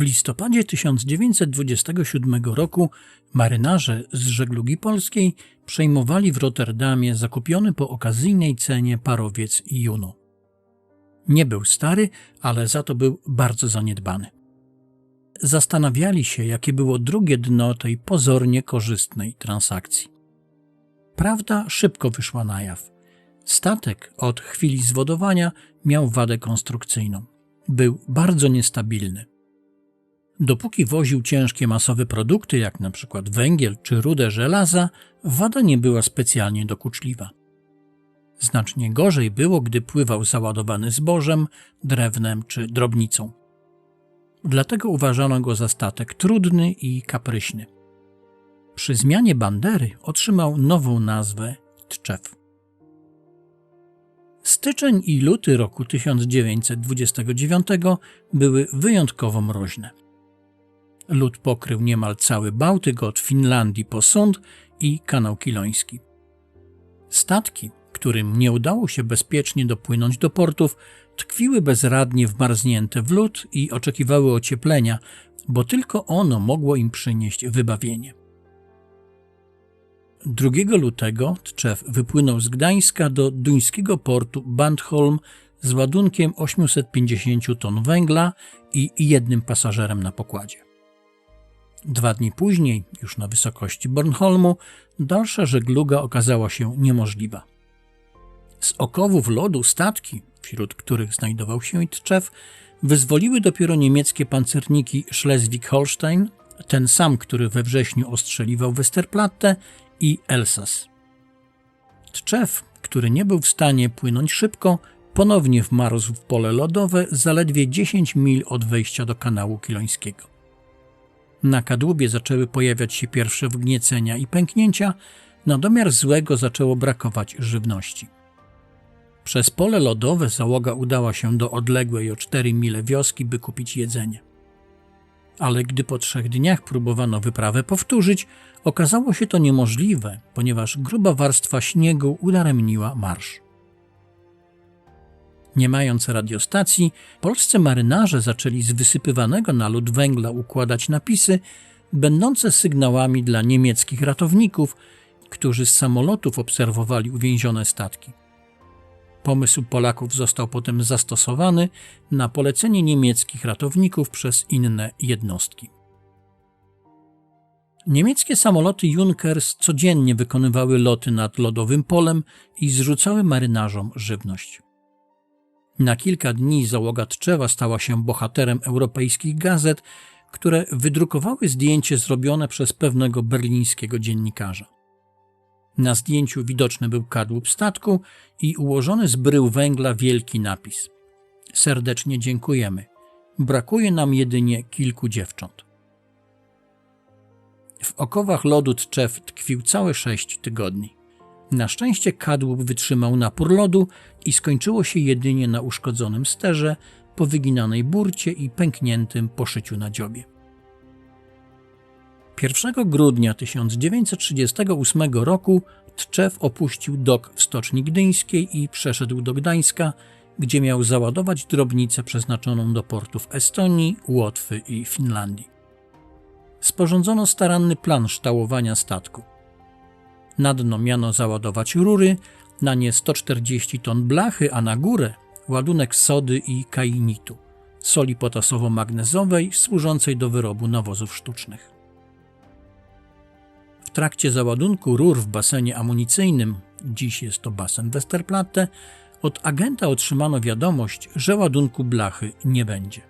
W listopadzie 1927 roku marynarze z żeglugi polskiej przejmowali w Rotterdamie zakupiony po okazyjnej cenie parowiec Juno. Nie był stary, ale za to był bardzo zaniedbany. Zastanawiali się, jakie było drugie dno tej pozornie korzystnej transakcji. Prawda szybko wyszła na jaw. Statek od chwili zwodowania miał wadę konstrukcyjną. Był bardzo niestabilny. Dopóki woził ciężkie masowe produkty, jak przykład węgiel czy rudę żelaza, wada nie była specjalnie dokuczliwa. Znacznie gorzej było, gdy pływał załadowany zbożem, drewnem czy drobnicą. Dlatego uważano go za statek trudny i kapryśny. Przy zmianie bandery otrzymał nową nazwę Tczew. Styczeń i luty roku 1929 były wyjątkowo mroźne. Lód pokrył niemal cały Bałtyk od Finlandii po Sund i kanał Kiloński. Statki, którym nie udało się bezpiecznie dopłynąć do portów, tkwiły bezradnie wmarznięte w lód i oczekiwały ocieplenia, bo tylko ono mogło im przynieść wybawienie. 2 lutego Tczew wypłynął z Gdańska do duńskiego portu Bandholm z ładunkiem 850 ton węgla i jednym pasażerem na pokładzie. Dwa dni później, już na wysokości Bornholmu, dalsza żegluga okazała się niemożliwa. Z okowów lodu statki, wśród których znajdował się i Tczew, wyzwoliły dopiero niemieckie pancerniki Schleswig-Holstein, ten sam, który we wrześniu ostrzeliwał Westerplatte i Elsas. Tczew, który nie był w stanie płynąć szybko, ponownie wmarzł w pole lodowe zaledwie 10 mil od wejścia do kanału kilońskiego. Na kadłubie zaczęły pojawiać się pierwsze wgniecenia i pęknięcia, na domiar złego zaczęło brakować żywności. Przez pole lodowe załoga udała się do odległej o 4 mile wioski, by kupić jedzenie. Ale gdy po trzech dniach próbowano wyprawę powtórzyć, okazało się to niemożliwe, ponieważ gruba warstwa śniegu udaremniła marsz. Nie mając radiostacji, polscy marynarze zaczęli z wysypywanego na lód węgla układać napisy, będące sygnałami dla niemieckich ratowników, którzy z samolotów obserwowali uwięzione statki. Pomysł Polaków został potem zastosowany na polecenie niemieckich ratowników przez inne jednostki. Niemieckie samoloty Junkers codziennie wykonywały loty nad lodowym polem i zrzucały marynarzom żywność. Na kilka dni załoga Tczewa stała się bohaterem europejskich gazet, które wydrukowały zdjęcie zrobione przez pewnego berlińskiego dziennikarza. Na zdjęciu widoczny był kadłub statku i ułożony z brył węgla wielki napis: Serdecznie dziękujemy. Brakuje nam jedynie kilku dziewcząt. W okowach lodu Tczew tkwił całe sześć tygodni. Na szczęście kadłub wytrzymał napór lodu i skończyło się jedynie na uszkodzonym sterze, powyginanej burcie i pękniętym poszyciu na dziobie. 1 grudnia 1938 roku Tczew opuścił dok w Stoczni Gdyńskiej i przeszedł do Gdańska, gdzie miał załadować drobnicę przeznaczoną do portów Estonii, Łotwy i Finlandii. Sporządzono staranny plan ształowania statku. Na dno miano załadować rury, na nie 140 ton blachy, a na górę ładunek sody i kainitu, soli potasowo-magnezowej służącej do wyrobu nawozów sztucznych. W trakcie załadunku rur w basenie amunicyjnym, dziś jest to basen Westerplatte, od agenta otrzymano wiadomość, że ładunku blachy nie będzie.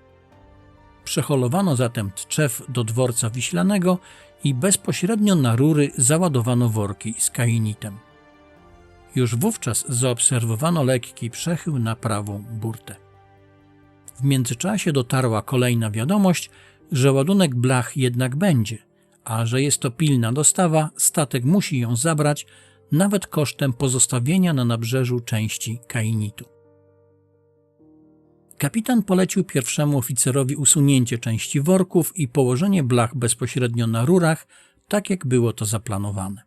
Przeholowano zatem Tczew do dworca wiślanego i bezpośrednio na rury załadowano worki z kainitem. Już wówczas zaobserwowano lekki przechył na prawą burtę. W międzyczasie dotarła kolejna wiadomość, że ładunek blach jednak będzie, a że jest to pilna dostawa, statek musi ją zabrać, nawet kosztem pozostawienia na nabrzeżu części kainitu. Kapitan polecił pierwszemu oficerowi usunięcie części worków i położenie blach bezpośrednio na rurach, tak jak było to zaplanowane.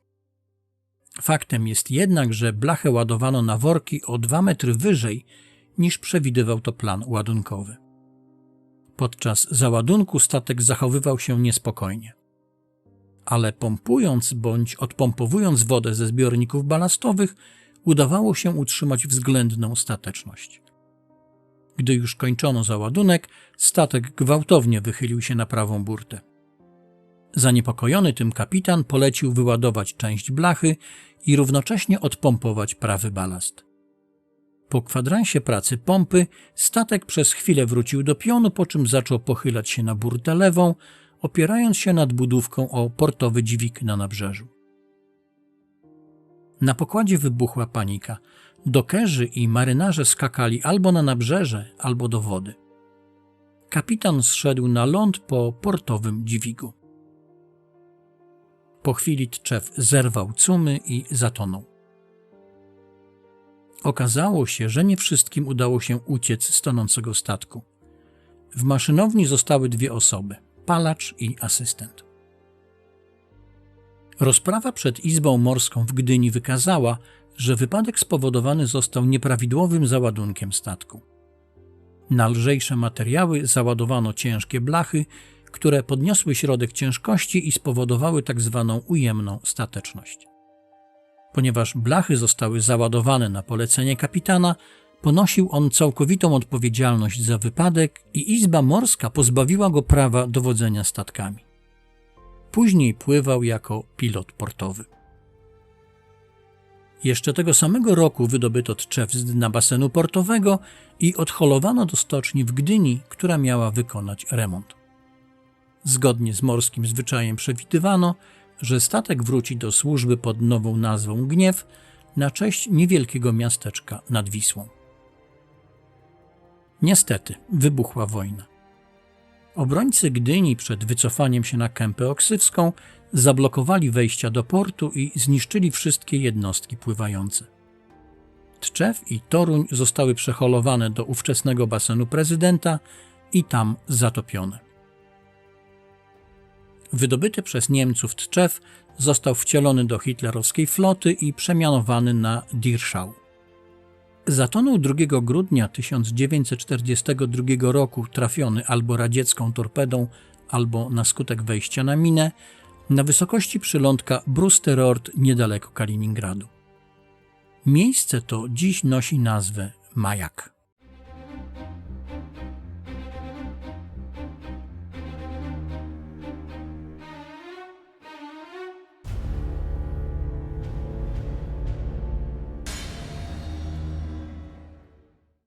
Faktem jest jednak, że blachę ładowano na worki o 2 metry wyżej niż przewidywał to plan ładunkowy. Podczas załadunku statek zachowywał się niespokojnie. Ale pompując bądź odpompowując wodę ze zbiorników balastowych, udawało się utrzymać względną stateczność. Gdy już kończono załadunek, statek gwałtownie wychylił się na prawą burtę. Zaniepokojony tym kapitan polecił wyładować część blachy i równocześnie odpompować prawy balast. Po kwadransie pracy pompy statek przez chwilę wrócił do pionu, po czym zaczął pochylać się na burtę lewą, opierając się nad budówką o portowy dźwig na nabrzeżu. Na pokładzie wybuchła panika. Dokerzy i marynarze skakali albo na nabrzeże, albo do wody. Kapitan zszedł na ląd po portowym dźwigu. Po chwili Tczew zerwał cumy i zatonął. Okazało się, że nie wszystkim udało się uciec z tonącego statku. W maszynowni zostały dwie osoby palacz i asystent. Rozprawa przed Izbą Morską w Gdyni wykazała, że wypadek spowodowany został nieprawidłowym załadunkiem statku. Na lżejsze materiały załadowano ciężkie blachy, które podniosły środek ciężkości i spowodowały tzw. Tak ujemną stateczność. Ponieważ blachy zostały załadowane na polecenie kapitana, ponosił on całkowitą odpowiedzialność za wypadek i Izba Morska pozbawiła go prawa dowodzenia statkami. Później pływał jako pilot portowy. Jeszcze tego samego roku wydobyto tczew z dna basenu portowego i odholowano do stoczni w Gdyni, która miała wykonać remont. Zgodnie z morskim zwyczajem przewidywano, że statek wróci do służby pod nową nazwą Gniew na cześć niewielkiego miasteczka nad Wisłą. Niestety wybuchła wojna. Obrońcy Gdyni przed wycofaniem się na Kępę Oksywską zablokowali wejścia do portu i zniszczyli wszystkie jednostki pływające. Tczew i Toruń zostały przeholowane do ówczesnego basenu prezydenta i tam zatopione. Wydobyty przez Niemców Tczew został wcielony do hitlerowskiej floty i przemianowany na Dirschau. Zatonął 2 grudnia 1942 roku trafiony albo radziecką torpedą, albo na skutek wejścia na minę na wysokości przylądka Brusterort niedaleko Kaliningradu. Miejsce to dziś nosi nazwę Majak.